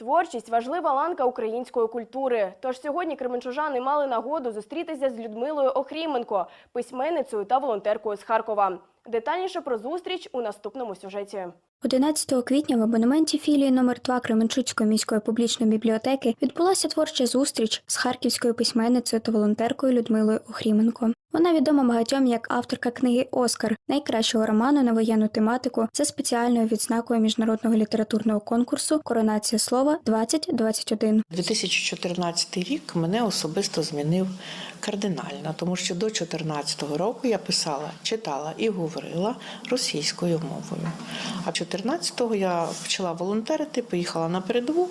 Творчість важлива ланка української культури. Тож сьогодні кременчужани мали нагоду зустрітися з Людмилою Охріменко, письменницею та волонтеркою з Харкова. Детальніше про зустріч у наступному сюжеті. 11 квітня в абонементі філії номер 2 Кременчуцької міської публічної бібліотеки відбулася творча зустріч з харківською письменницею та волонтеркою Людмилою Охріменко. Вона відома багатьом як авторка книги Оскар, найкращого роману на воєнну тематику за спеціальною відзнакою міжнародного літературного конкурсу Коронація слова 2021. 2014 рік мене особисто змінив кардинально, тому що до 2014 року я писала, читала і говорила російською мовою. А 2014-го я почала волонтерити, поїхала на передову.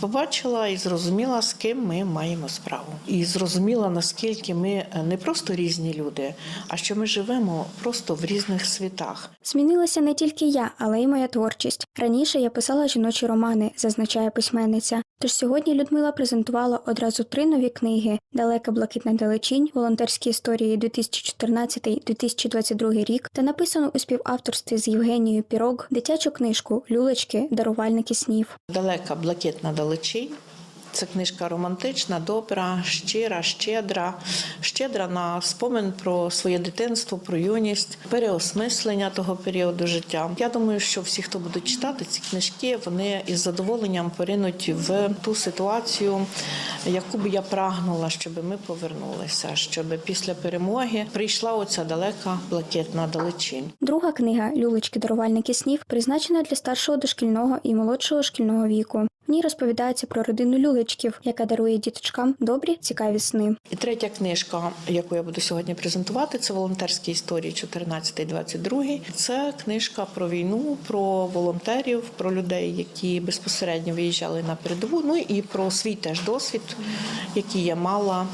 Побачила і зрозуміла, з ким ми маємо справу, і зрозуміла, наскільки ми не просто різні люди, а що ми живемо просто в різних світах. Змінилася не тільки я, але й моя творчість. Раніше я писала жіночі романи, зазначає письменниця. Тож сьогодні Людмила презентувала одразу три нові книги: Далека блакитна далечінь, волонтерські історії 2014-2022 рік та написану у співавторстві з Євгенією Пірог дитячу книжку Люлечки, дарувальники снів. Далека блакитна далечінь. Це книжка романтична, добра, щира, щедра, щедра на спомин про своє дитинство, про юність, переосмислення того періоду життя. Я думаю, що всі, хто будуть читати ці книжки, вони із задоволенням поринуть в ту ситуацію, яку би я прагнула, щоб ми повернулися, щоб після перемоги прийшла оця далека блакитна далечінь. Друга книга Люлечки, дарувальники снів призначена для старшого дошкільного і молодшого шкільного віку. Ній розповідається про родину люлечків, яка дарує діточкам добрі, цікаві сни. І третя книжка, яку я буду сьогодні презентувати, це волонтерські історії 14-22. Це книжка про війну, про волонтерів, про людей, які безпосередньо виїжджали на передову. Ну і про свій теж досвід, який я мала,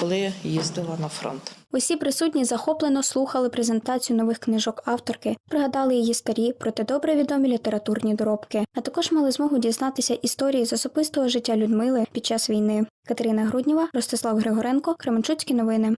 коли їздила на фронт. Усі присутні захоплено слухали презентацію нових книжок авторки, пригадали її старі, проте добре відомі літературні доробки, а також мали змогу дізнатися історії з особистого життя Людмили під час війни. Катерина Грудніва, Ростислав Григоренко, Кременчуцькі новини.